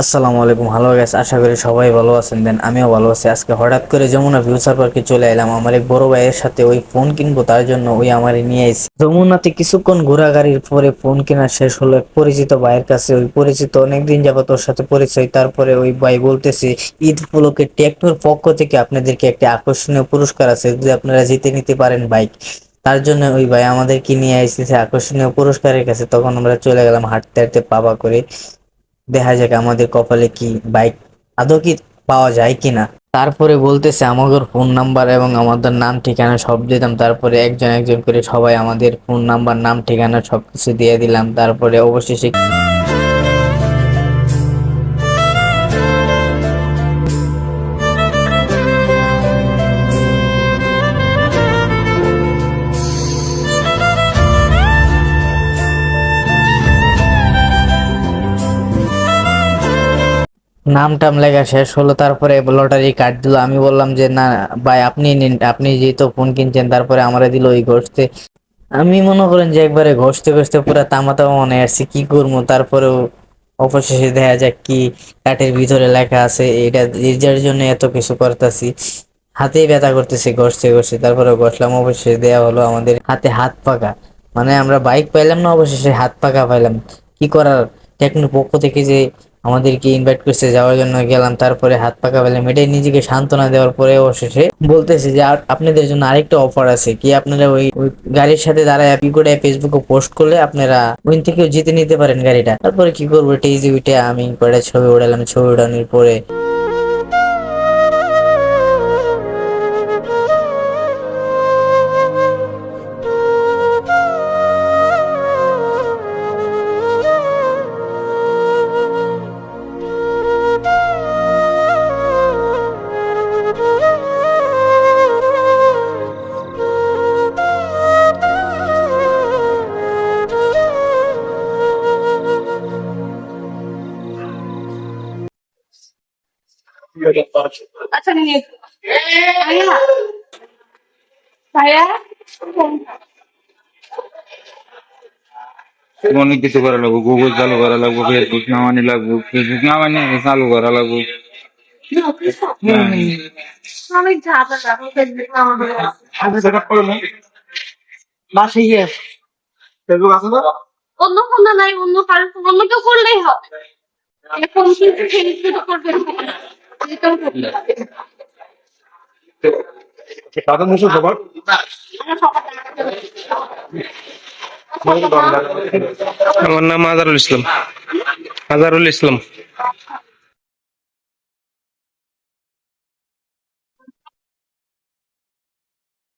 আসসালামু আলাইকুম। Hello guys আশা করি সবাই ভালো আছেন। দেন আমিও ভালো আছি। আজকে হঠাৎ করে যমুনা ফিউচার পার্কে চলে এলাম। আমার এক বড় ভাইয়ের সাথে ওই ফোন কিনবো, তার জন্য ওই আমারে নিয়ে এসেছে যমুনাতে কিছুক্ষণ ঘোরাঘুরির পরে ফোন কেনা শেষ হলো। এক পরিচিত ভাইয়ের কাছে, ওই পরিচিত অনেকদিন যাবত ওর সাথে পরিচয়। তারপরে ওই ভাই বলতেছে, ঈদ উপলক্ষে টেকনোর পক্ষ থেকে আপনাদেরকে একটি আকর্ষণীয় পুরস্কার আছে। যদি আপনারা জিতে নিতে পারেন বাইক তার জন্য ওই ভাই আমাদেরকে নিয়ে এসেছে আকর্ষণীয় পুরস্কারের কাছে। তখন আমরা চলে গেলাম হাঁটতে হাঁটতে পাবা করে। দেখা যাক আমাদের কপালে কি বাইক আদৌ কি পাওয়া যায় কিনা। তারপরে বলতেছে আমাদের ফোন নাম্বার এবং আমাদের নাম, ঠিকানা সব দিতাম। তারপরে একজন একজন করে সবাই আমাদের ফোন নাম্বার নাম, ঠিকানা সবকিছু দিয়ে দিলাম। তারপরে অবশেষে নাম টাম লেখা শেষ হলো, তারপরে লটারি কার্ড দিল। আমি বললাম যে, না, ভাই, আপনি নিন, আপনি যেহেতু ফোন কিনছেন, তারপরে আমরা দিল ওই ঘষতে। আমি মনে করেন যে, একবারে ঘষতে ঘষতে পুরো তামা তামা মনে আসছে, কি করব? তারপরেও অবশেষে দেখা যাক কি কাঠের ভিতরে লেখা আছে, এটা এটার জন্য এত কিছু করতেছি। হাতেই ব্যথা করতেছে, ঘষতে ঘষতে। তারপরে ঘষলাম, অবশেষে দেয়া হলো আমাদের হাতে হাত পাকা মানে আমরা বাইক পাইলাম না, অবশেষে হাত পাকা পাইলাম। কি করার? টেকনোর পক্ষ থেকে যে আমাদেরকে ইনভাইট করছে, যাওয়ার জন্য গেলাম, তারপরে হাত পাকা পেলাম এটাই নিজেকে সান্ত্বনা দেওয়ার পরে অবশেষে বলতেছে যে আপনাদের জন্য আরেকটা অফার আছে। কি আপনারা ওই গাড়ির সাথে দাঁড়ায় কি করে ফেসবুকে পোস্ট করলে আপনারা ওই থেকেও জিতে নিতে পারেন গাড়িটা। তারপরে কি করব? টেজি উঠে আমি কয়টা ছবি উড়ালাম ছবি উড়ানোর পরে আচ্ছা নিয়ে ভাইয়া? ভাইয়া? অনেক কিছু করা লাগবো? গুগল চালু করা লাগবো ফেসবুক নামানি লাগবো ফেসবুক নামানি চালু করা লাগবো। আছে না অন্য কোনো নাই অন্য কারও অন্য কেউ করলেই হবে। কিন্তু ফেসবুক করবে খবর আমরা সকালে আমার নাম আজারুল ইসলাম। আজারুল ইসলাম।